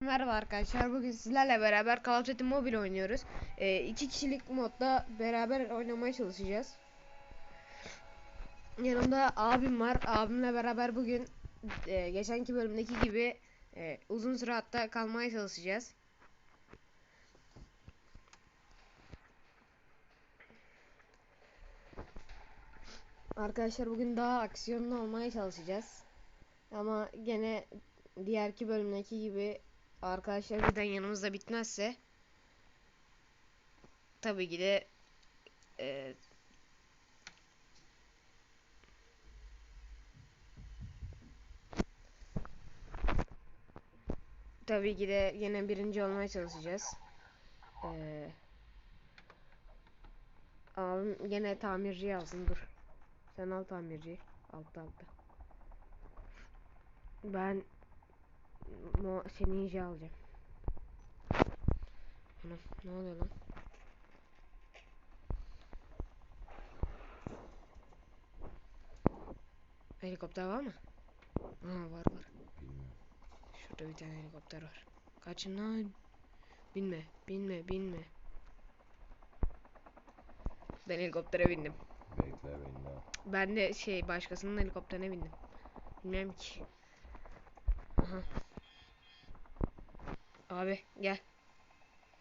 Merhaba arkadaşlar. Bugün sizlerle beraber Call of Duty Mobile oynuyoruz. Ee, iki kişilik modda beraber oynamaya çalışacağız. Yanımda abim var. Abimle beraber bugün e, geçenki bölümdeki gibi e, uzun süre hatta kalmaya çalışacağız. Arkadaşlar bugün daha aksiyonlu olmaya çalışacağız. Ama gene diğerki bölümdeki gibi arkadaşlar birden yanımızda bitmezse tabii ki de e, tabii ki de yine birinci olmaya çalışacağız. E, abim gene tamirci alsın dur. Sen al tamirciyi. Altta altta. Ben Mo şey ninja alacağım. Anam ne oluyor lan? Helikopter var mı? Aa var var. Bilmiyorum. Şurada bir tane helikopter var. Kaçın lan. Binme, binme, binme. Ben helikoptere bindim. Bekle beni de. Ben de şey başkasının helikopterine bindim. Bilmem ki. Aha. Abi gel.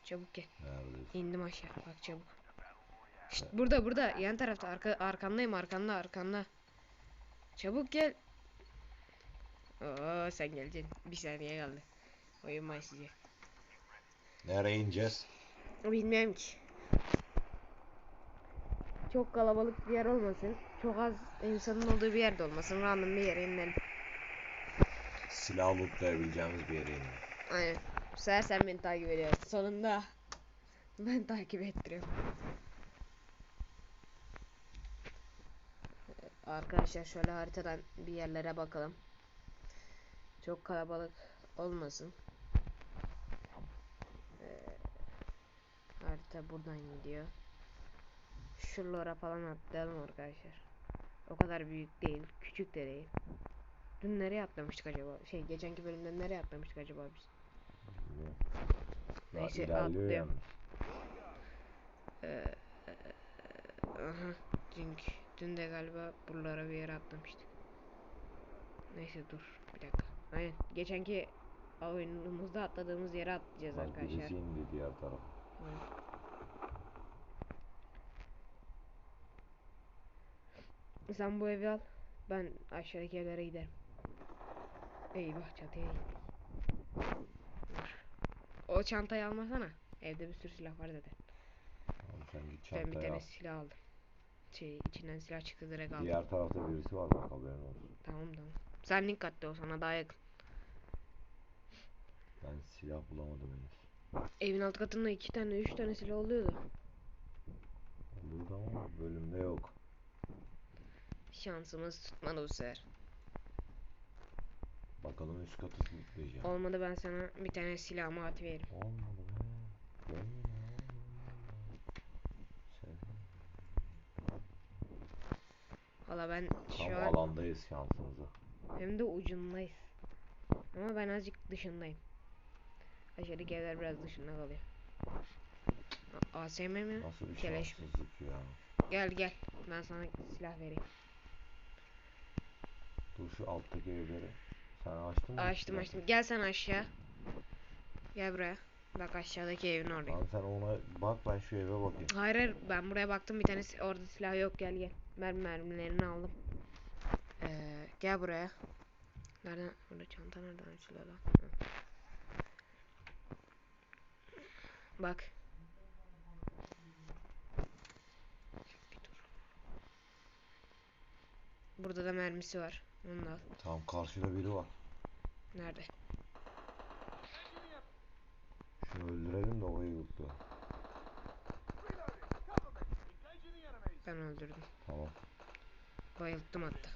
Çabuk gel. Neredesin? İndim aşağı. Bak çabuk. Şşt, burada burada yan tarafta arka arkandayım arkanda arkanda. Çabuk gel. Oo sen geleceksin. Bir saniye kaldı. Oyun başlayacak. Nereye ineceğiz? Bilmiyorum ki. Çok kalabalık bir yer olmasın. Çok az insanın olduğu bir yerde olmasın. Random bir yere inelim. Silah lootlayabileceğimiz bir yere inelim. Aynen. Bu sefer sen beni takip ediyorsun. Sonunda ben takip ettiriyorum. Arkadaşlar şöyle haritadan bir yerlere bakalım. Çok kalabalık olmasın. Ee, harita buradan gidiyor. Şuralara falan atlayalım arkadaşlar. O kadar büyük değil, küçük de değil. Dün nereye atlamıştık acaba? Şey, geçenki bölümde nereye atlamıştık acaba biz? Bilmiyorum. Daha Neyse, ilerliyor yalnız. Ee, aha, çünkü dün de galiba buralara bir yere atlamıştık. Neyse dur bir dakika. Aynen geçenki oyunumuzda atladığımız yere atlayacağız Bak arkadaşlar. birisi indi diğer tarafa. Aynen. Sen bu evi al. Ben aşağıdaki evlere giderim. Eyvah çatıya gittik. O çantayı almasana. Evde bir sürü silah var zaten. Tamam sen git Ben bir çantaya tane al. silah aldım. Şey içinden silah çıktı direkt aldım. Diğer tarafta birisi var bak haberin olsun. Tamam tamam. Sen link attı o sana daha yakın. Ben silah bulamadım henüz. Evin alt katında iki tane üç tane silah oluyordu. Burada ama bölümde yok. Şansımız tutmadı bu sefer. Bakalım üst katı lootlayacağım. Olmadı ben sana bir tane silahımı atıveririm. Olmadı be. Sen Valla ben tam şu an alandayız şansımıza. hem de ucundayız. Ama ben azıcık dışındayım. Aşağıdaki evler biraz dışında kalıyor. A- ASM mi? Nasıl bir Keleş mi? şanssızlık ya. Gel gel. Ben sana silah vereyim. Dur şu alttaki evleri. Sen açtın mı? Açtım açtım. Gel sen aşağı. Gel buraya. Bak aşağıdaki evin oradayım. Tamam sen ona bak ben şu eve bakayım. Hayır hayır ben buraya baktım bir tane si- orada silah yok gel gel. Ben mermilerini aldım. Ee, gel buraya. Nereden? Burada çanta nereden açılıyor lan? Hı. Bak. Burada da mermisi var. Al. Tamam karşıda biri var. Nerede? Şunu öldürelim de orayı yuttu. Ben öldürdüm. Tamam. Bayılttım hatta.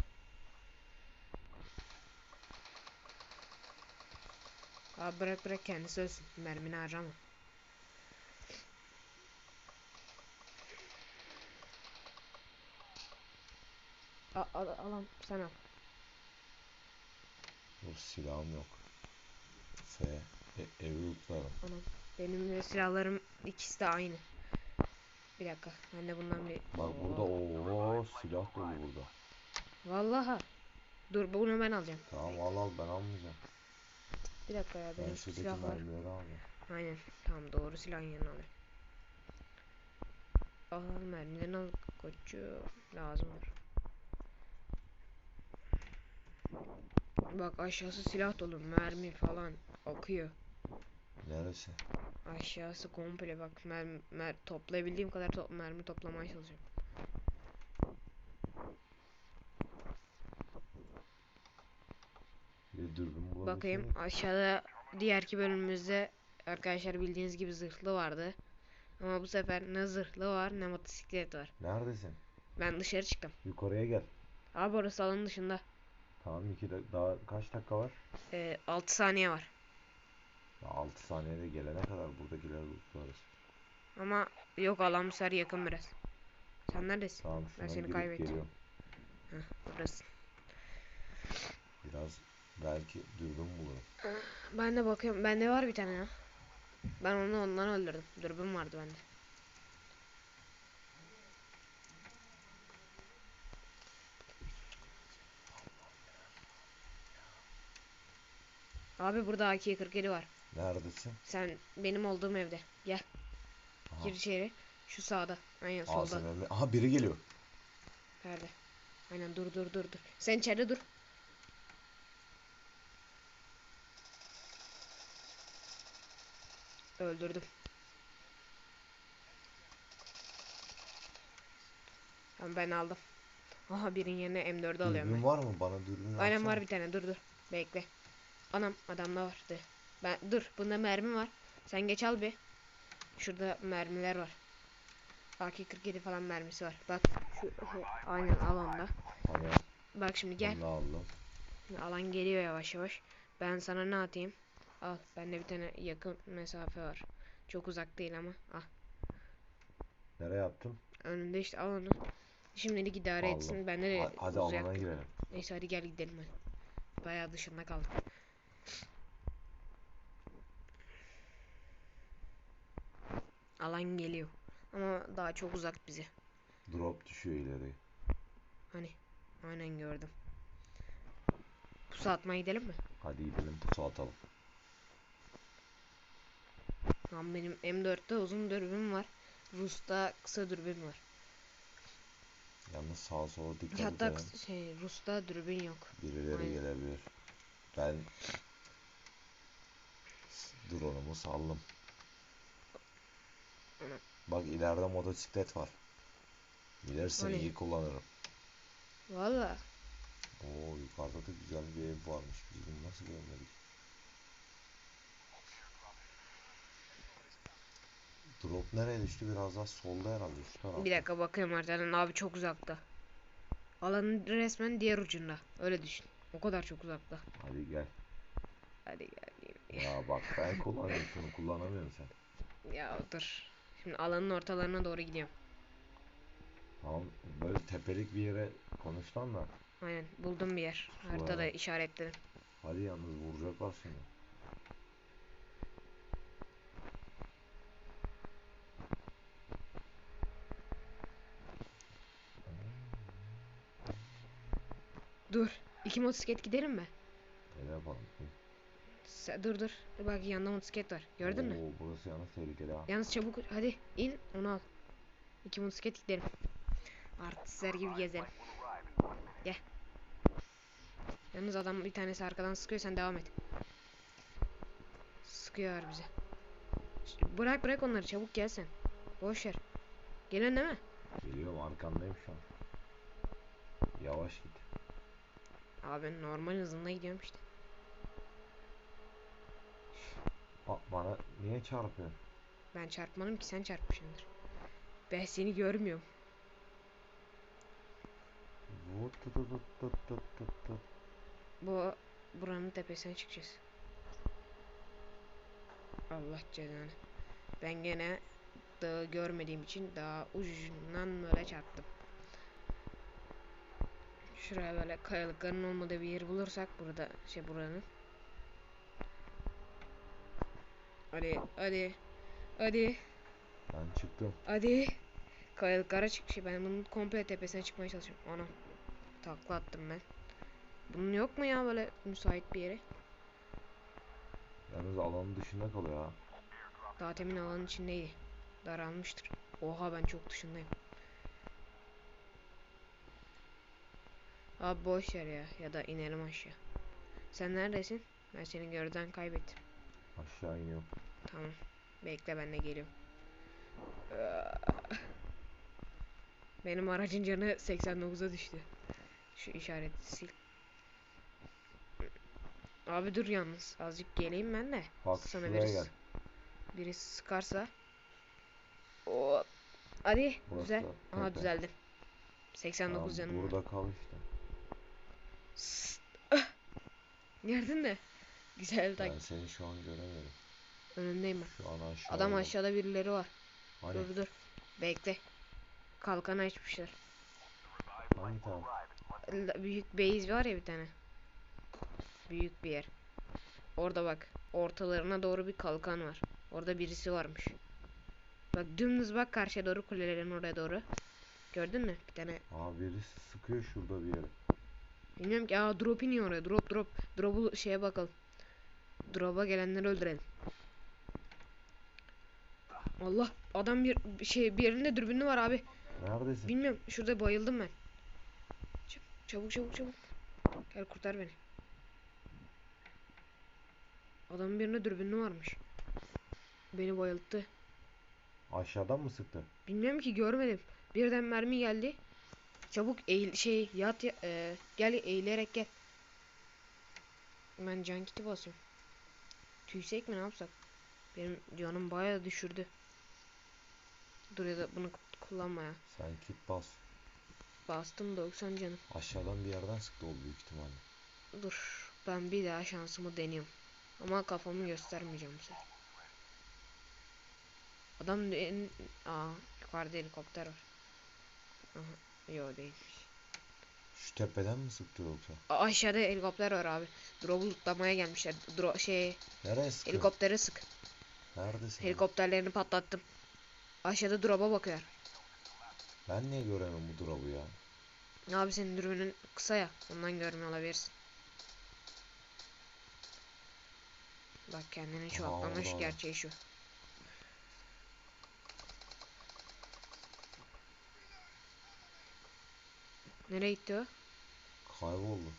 Abi bırak bırak kendisi ölsün. Mermini harcama. Al, al, al, sen al. Dur silahım yok. F. E, Benim de silahlarım ikisi de aynı. Bir dakika. Ben de bundan bir... Bak burada ooo silah dolu burada. Vallaha. Dur bunu ben alacağım. Tamam al al ben almayacağım. Bir dakika ya Ben benim şuradaki silah var. mermileri alacağım. Aynen. Tamam doğru silahın yerine alayım. Al mermilerini al koçum. Lazım var. Bak aşağısı silah dolu. Mermi falan akıyor. Neresi? Aşağısı komple bak mermi, mer toplayabildiğim kadar to- mermi toplamaya çalışıyorum. Bir dürbün. Bakayım aşağıda diğerki bölümümüzde arkadaşlar bildiğiniz gibi zırhlı vardı. Ama bu sefer ne zırhlı var ne motosiklet var. Neredesin? Ben dışarı çıktım. Yukarıya gel. Abi orası alanın dışında. Tamam iki de daha kaç dakika var? Ee, 6 saniye var. Ya 6 saniyede gelene kadar buradakileri lootlarız. Ama yok sefer yakın biraz. Sen neredesin? Tamam Ben seni kaybettim. Heh, buradasın. Biraz belki dürbün bulurum. Ben de bakıyorum. Bende var bir tane ya. Ben onu ondan öldürdüm. Dürbün vardı bende. Abi burada AK-47 var. Neredesin? Sen benim olduğum evde. Gel. Aha. Gir içeri. Şu sağda. Aynen Aa, solda. sen Aha biri geliyor. Nerede? Aynen dur dur dur dur. Sen içeride dur. Öldürdüm. Tamam ben aldım. Aha birinin yerine M4'ü alıyorum Dürbün var mı? Bana dürbün Aynen var bir tane dur dur. Bekle. Anam adamda var. Dur. Ben dur bunda mermi var. Sen geç al bir. Şurada mermiler var. AK-47 falan mermisi var. Bak şu aynen alanda. Tamam. Bak şimdi gel. Aldım. Şimdi alan geliyor yavaş yavaş. Ben sana ne atayım? Al. Bende bir tane yakın mesafe var. Çok uzak değil ama. Al. Nereye attın? Önünde işte al onu. Şimdilik idare Aldım. etsin. Bende de Ha- Hadi uzak. alana girelim. Neyse hadi gel gidelim hadi. Bayağı dışında kaldık. Alan geliyor. Ama daha çok uzak bize. Drop düşüyor ileri. Hani aynen gördüm. Pusu atmaya gidelim mi? Hadi gidelim pusu atalım. Lan benim M4'te uzun dürbün var. Rus'ta kısa dürbün var. Yalnız sağa sola dikkat Hatta edelim. kısa- şey Rus'ta dürbün yok. Birileri Aynen. gelebilir. Ben drone'umu saldım. Bak ileride motosiklet var. Bilirsin Hani? iyi kullanırım. Valla. Oo yukarıda da güzel bir ev varmış. Biz bunu nasıl görmedik? Drop nereye düştü? Biraz daha solda herhalde şu tarafta. Bir dakika bakayım haritadan abi çok uzakta. Alanın resmen diğer ucunda. Öyle düşün. O kadar çok uzakta. Hadi gel. Hadi gel. gel. Ya bak ben kullanıyorum şunu kullanamıyorum sen. Ya dur. Şimdi alanın ortalarına doğru gidiyorum. Tamam böyle tepelik bir yere konuştan da. Aynen buldum bir yer. Şu Haritada işaretledim. Hadi yalnız vuracaklar şimdi. Dur. İki motosiklet gidelim mi? Öyle yapalım. Sen, dur dur. Bak yanında motosiklet var. Gördün mü? Oo, burası yalnız tehlikeli ha. Yalnız çabuk hadi in onu al. İki motosiklet gidelim. Artistler gibi gezelim. Gel. Yalnız adam bir tanesi arkadan sıkıyor sen devam et. Sıkıyor bize. Bırak bırak onları çabuk gel sen. Boş ver. Gelen değil mi? Geliyorum arkandayım şu an. Yavaş git. Abi normal hızında gidiyorum işte. Bana niye çarpıyorsun? Ben çarpmadım ki sen çarpmışsındır. Ben seni görmüyorum. Bu buranın tepesine çıkacağız. Allah cezanı. Ben gene dağı görmediğim için daha ucundan böyle çarptım. Şuraya böyle kayalıkların olmadığı bir yer bulursak burada şey buranın. Hadi hadi Hadi. Ben çıktım. Hadi. Kayalıklara çık. Şey, ben bunun komple tepesine çıkmaya çalışıyorum. Anam. Takla attım ben. Bunun yok mu ya böyle müsait bir yeri? Yalnız alanın dışında kalıyor ha. Daha temin alanın içindeydi. Daralmıştır. Oha ben çok dışındayım. Abi boş yer ya. Ya da inelim aşağı. Sen neredesin? Ben seni gözden kaybettim. Aşağı iniyorum. Tamam. Bekle ben de geliyorum. Benim aracın canı 89'a düştü. Şu işareti sil. Abi dur yalnız. Azıcık geleyim ben de. Bak Sana birisi, gel. birisi sıkarsa. Hop. Hadi. Burası Güzel. da Aha tepe. düzeldim. 89 Tamam, canım burada kal işte. Ah! Gördün mü? Güzel tak. Ben seni şu an göremiyorum. Önündeyim ben. Şu an aşağıda. Adam aşağıda birileri var. Hani, Dur dur. Bekle. Kalkan açmışlar. hangi taraf? L- Büyük base var ya bir tane. Büyük bir yer. Orada bak. Ortalarına doğru bir kalkan var. Orada birisi varmış. Bak dümdüz bak karşıya doğru kulelerin oraya doğru. Gördün mü? Bir tane. Aa birisi sıkıyor şurada bir yere. Bilmiyorum ki. Aa drop iniyor oraya. Drop drop. Drop'u şeye bakalım. Drop'a gelenleri öldürelim. Allah. Adam bir şey bir yerinde dürbünü var abi. Neredesin? Bilmiyorum. Şurada bayıldım ben. Çabuk çabuk çabuk. Gel kurtar beni. Adamın birine dürbünü varmış. Beni bayılttı. Aşağıdan mı sıktı? Bilmiyorum ki görmedim. Birden mermi geldi. Çabuk eğil şey yat ya- e, gel eğilerek gel. Ben can kiti basıyorum. Tüysek mi ne yapsak? Benim canım bayağı düşürdü. Dur ya da bunu kullanma ya. Sen kit bas. Bastım 90 canım. Aşağıdan bir yerden sıktı o büyük ihtimalle. Dur. Ben bir daha şansımı deniyorum. Ama kafamı göstermeyeceğim sefer. Adam en... Aa, yukarıda helikopter var. Aha, yo değilmiş. Şu tepeden mi sıktı yoksa? A- aşağıda helikopter var abi. Drop'u lootlamaya gelmişler. Dro şey Nereye sıkıyor? helikoptere sık. Neredesin? Helikopterlerini patlattım. Aşağıda drop'a bakıyor. Ben niye göremem bu drop'u ya? Abi senin dürbünün kısa ya. Ondan görmüyor olabilirsin. Bak kendini şu Aa, atlamış orada. gerçeği şu. Nereye gitti o? Kayboldu.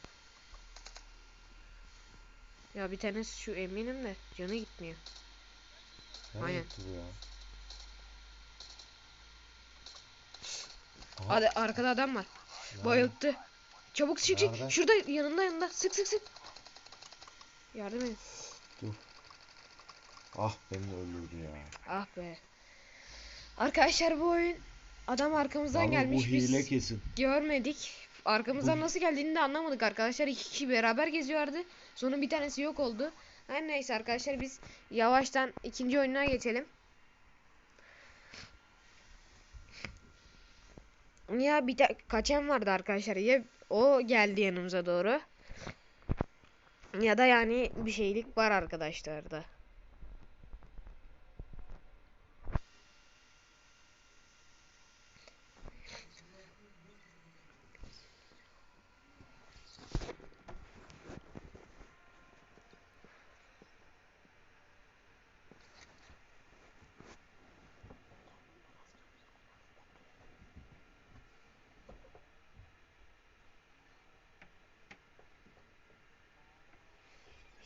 Ya bir tanesi şu eminim de canı gitmiyor. Nereye Aynen. gitti bu ya? Aha, Hadi arkada adam var. nerede? Bayılttı. Çabuk çık çık. Nerede? Şurada yanında yanında. Sık sık sık. Yardım edin. Ah beni de öldürdü ya. Ah be. Arkadaşlar bu oyun adam arkamızdan Yalnız gelmiş bu hile biz kesin. görmedik. Arkamızdan Bu- nasıl geldiğini de anlamadık arkadaşlar. İki kişi beraber geziyordu. Sonra bir tanesi yok oldu. Her neyse arkadaşlar biz yavaştan ikinci oyuna geçelim. Ya bir kaçan vardı arkadaşlar. Ya o geldi yanımıza doğru. Ya da yani bir şeylik var arkadaşlarda.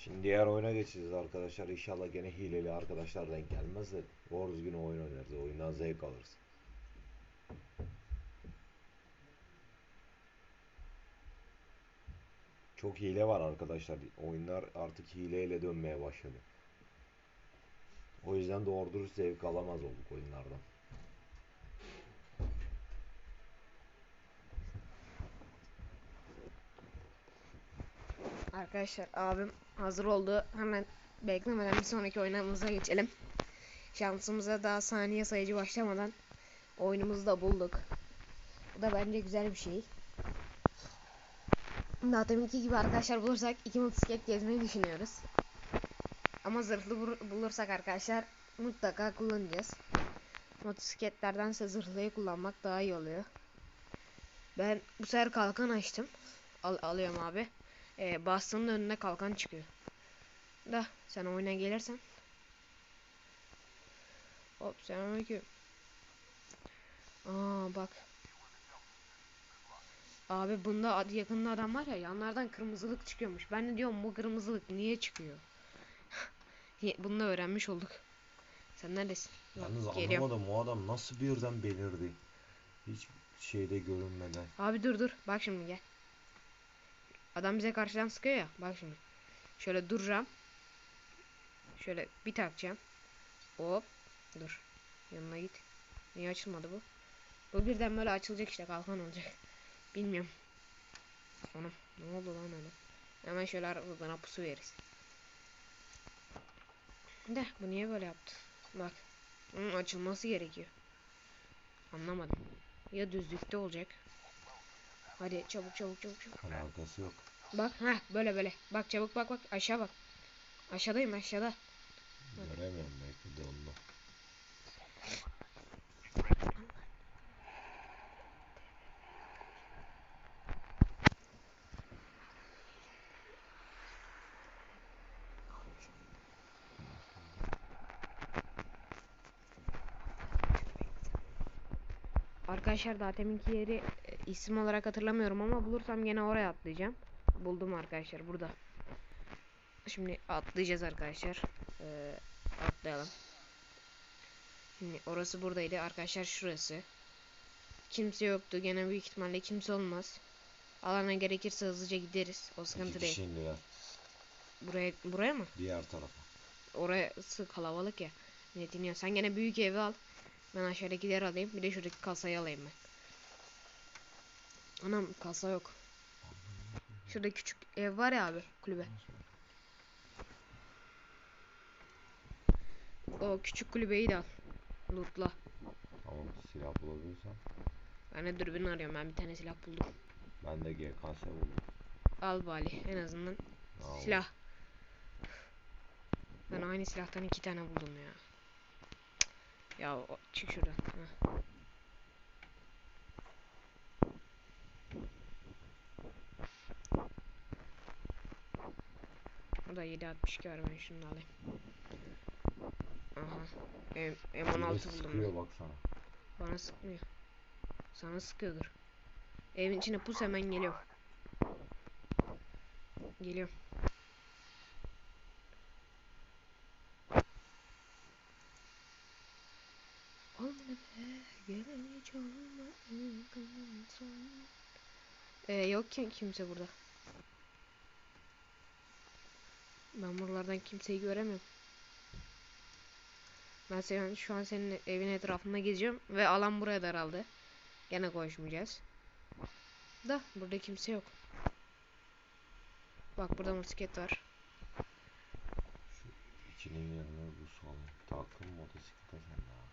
Şimdi diğer oyuna geçeceğiz arkadaşlar. İnşallah gene hileli arkadaşlar denk gelmez de doğru düzgün oyun oynarız. Oyundan zevk alırız. Çok hile var arkadaşlar. Oyunlar artık hileyle dönmeye başladı. O yüzden doğru dürüst zevk alamaz olduk oyunlardan. Arkadaşlar abim hazır oldu. Hemen beklemeden bir sonraki oyunumuza geçelim. Şansımıza daha saniye sayıcı başlamadan oyunumuzu da bulduk. Bu da bence güzel bir şey. Daha deminki gibi arkadaşlar bulursak iki motosiklet gezmeyi düşünüyoruz. Ama zırhlı bulursak arkadaşlar mutlaka kullanacağız. Motosikletlerdense zırhlıyı kullanmak daha iyi oluyor. Ben bu sefer kalkan açtım. Al alıyorum abi. Ee, bastığında önüne kalkan çıkıyor. Da sen oyuna gelirsen. Hop selamünaleyküm. Aa bak. Abi bunda yakında adam var ya yanlardan kırmızılık çıkıyormuş. Ben de diyorum bu kırmızılık niye çıkıyor? Bunu da öğrenmiş olduk. Sen neredesin? Yalnız geliyorum. anlamadım o adam nasıl birden belirdi. Hiç şeyde görünmeden. Abi dur dur. Bak şimdi gel. Adam bize karşıdan sıkıyor ya. Bak şimdi. Şöyle duracağım. Şöyle bir takacağım. Hop. Dur. Yanına git. Niye açılmadı bu? Bu birden böyle açılacak işte kalkan olacak. Bilmiyorum. Anam ne oldu lan öyle? Hemen şöyle aradan pusu veririz. De bu niye böyle yaptı? Bak. Bunun açılması gerekiyor. Anlamadım. Ya düzlükte olacak. Hadi çabuk çabuk çabuk çabuk. Alakası yok. Bak ha böyle böyle. Bak çabuk bak bak aşağı bak. Aşağıdayım aşağıda. Göremiyorum belki de onu. Arkadaşlar daha teminki yeri isim olarak hatırlamıyorum ama bulursam gene oraya atlayacağım. Buldum arkadaşlar burada. Şimdi atlayacağız arkadaşlar. Ee, atlayalım. Şimdi orası buradaydı arkadaşlar şurası. Kimse yoktu gene büyük ihtimalle kimse olmaz. Alana gerekirse hızlıca gideriz. O sıkıntı değil. indiler. Buraya buraya mı? Diğer tarafa. Orası kalabalık ya. Millet iniyor. Sen gene büyük evi al. Ben aşağıdakileri alayım. Bir de şuradaki kasayı alayım ben. Anam kasa yok. Şurada küçük ev var ya abi kulübe. O küçük kulübeyi de al. Lootla. Tamam silah bulabilirsem. Ben de dürbün arıyorum. Ben bir tane silah buldum. Ben de GKS buldum. Al bari en azından Al. silah. Ben aynı silahtan iki tane buldum ya. Ya çık şuradan. Heh. Burada 762 var ben şunu da alayım. Aha. M Biri M16 buldum. sıkıyor ben. baksana. Bana sıkmıyor. Sana sıkıyordur. Evin içine pus hemen geliyor. Çalmadı, Ee, yok ki kimse burada. Ben buralardan kimseyi göremiyorum. Ben senin, şu an senin evin etrafında geziyorum ve alan buraya daraldı. Gene koşmayacağız. Da burada kimse yok. Bak burada motosiklet var. Şu ikinin yerine bu sol. Takım motosiklete sen daha.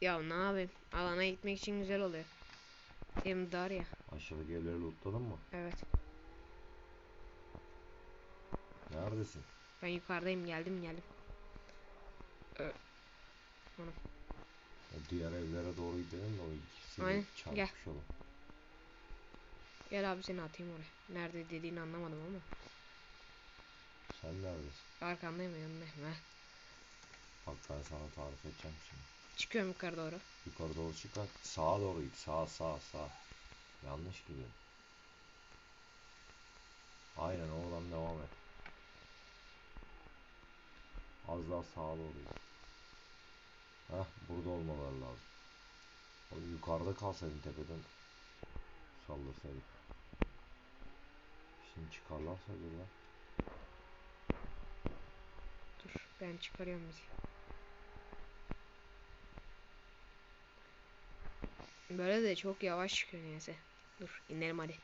Ya ne yapayım? Alana gitmek için güzel oluyor. Hem dar ya. Aşağıdaki evleri lootladın mı? Evet. Neredesin? Ben yukarıdayım. Geldim geldim. O diğer evlere doğru gidelim de o ikisiyle Aynen, gel. çarpışalım. Gel abi seni atayım oraya. Nerede dediğini anlamadım ama. Sen neredesin? Arkandayım yanındayım. Heh. Bak ben sana tarif edeceğim şimdi. Çıkıyorum yukarı doğru. Yukarı doğru çık bak. Sağa doğru git. Sağ sağ sağ. Yanlış gidiyorum. Aynen oradan devam et. Az daha doğru git. Heh burada olmaları lazım. Oğlum yukarıda kalsaydın tepeden sallasaydık. Şimdi çıkarlarsa acaba. Dur ben çıkarıyorum bizi. Böyle de çok yavaş çıkıyor neyse. Dur inelim hadi.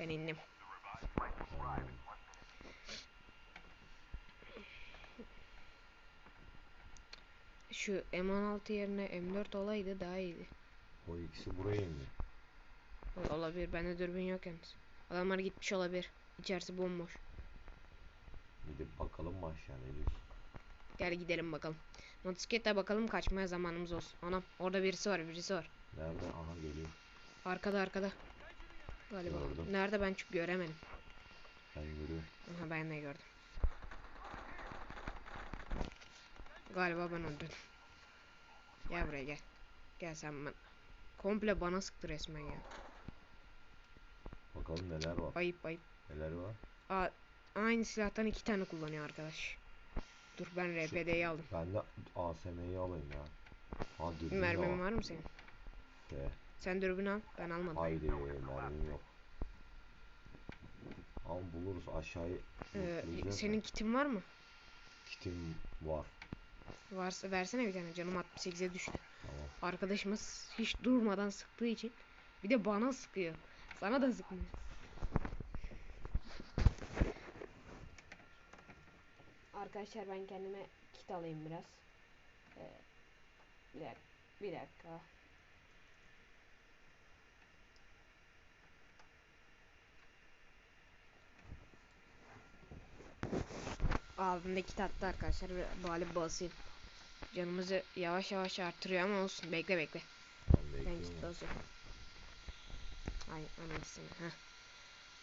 Ben indim. Şu M16 yerine M4 olaydı daha iyiydi. O ikisi buraya indi. Ol- Olabilir. Bende dürbün yok yalnız. Adamlar gitmiş olabilir. İçerisi bomboş. Gidip bakalım mı aşağı ne diyorsun? Gel gidelim bakalım. Motosikletle bakalım kaçmaya zamanımız olsun. Anam orada birisi var birisi var. Nerede? Aha geliyor. Arkada arkada. Galiba. Gördüm. Nerede ben çünkü göremedim. Ben görüyorum. Aha ben de gördüm. Galiba ben öldüm. Gel buraya gel. Gel sen ben. Komple bana sıktı resmen ya. Bakalım neler var. Ayıp ayıp. Neler var? Aa, aynı silahtan iki tane kullanıyor arkadaş. Dur ben RPD'yi aldım. Ben de ASM'yi alayım ya. Ha dürbün de Mermin var. mı senin? Be. Sen dürbün al. Ben almadım. Haydi mermim yok. Ama buluruz aşağıyı. Ee, senin kitin var mı? Kitim var. Varsa versene bir tane. Canım 68'e düştü. Arkadaşımız hiç durmadan sıktığı için bir de bana sıkıyor. Sana da sıkmıyor. Arkadaşlar ben kendime kit alayım biraz. Ee, bir dakika. Bir dakika. Abim de kit attı arkadaşlar. ve Bari basayım. Canımızı yavaş yavaş artırıyor ama olsun. Bekle bekle. Ben Ben kit basıyorum. Ay anasını. Heh.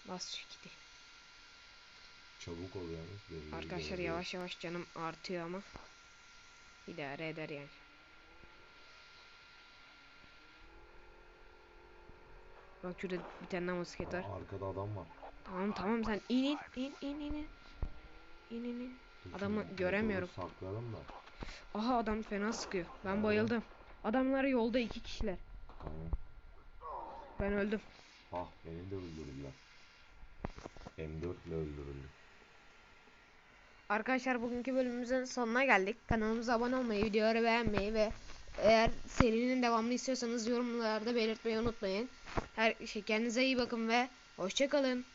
Bas şu kiti. Çabuk ol yalnız. Arkadaşlar yavaş yavaş canım artıyor ama idare eder yani. Bak şurada bir tane daha motosiklet var. Arkada adam var. Tamam tamam sen in in in in in in. İn in Adamı göremiyorum. Saklayalım da. Aha adam fena sıkıyor. Ben bayıldım. Adamlar yolda iki kişiler. Ben öldüm. Ah beni de öldürdüler. M4 ile öldürüldü. Arkadaşlar bugünkü bölümümüzün sonuna geldik. Kanalımıza abone olmayı, videoları beğenmeyi ve eğer serinin devamını istiyorsanız yorumlarda belirtmeyi unutmayın. Her şey kendinize iyi bakın ve hoşça kalın.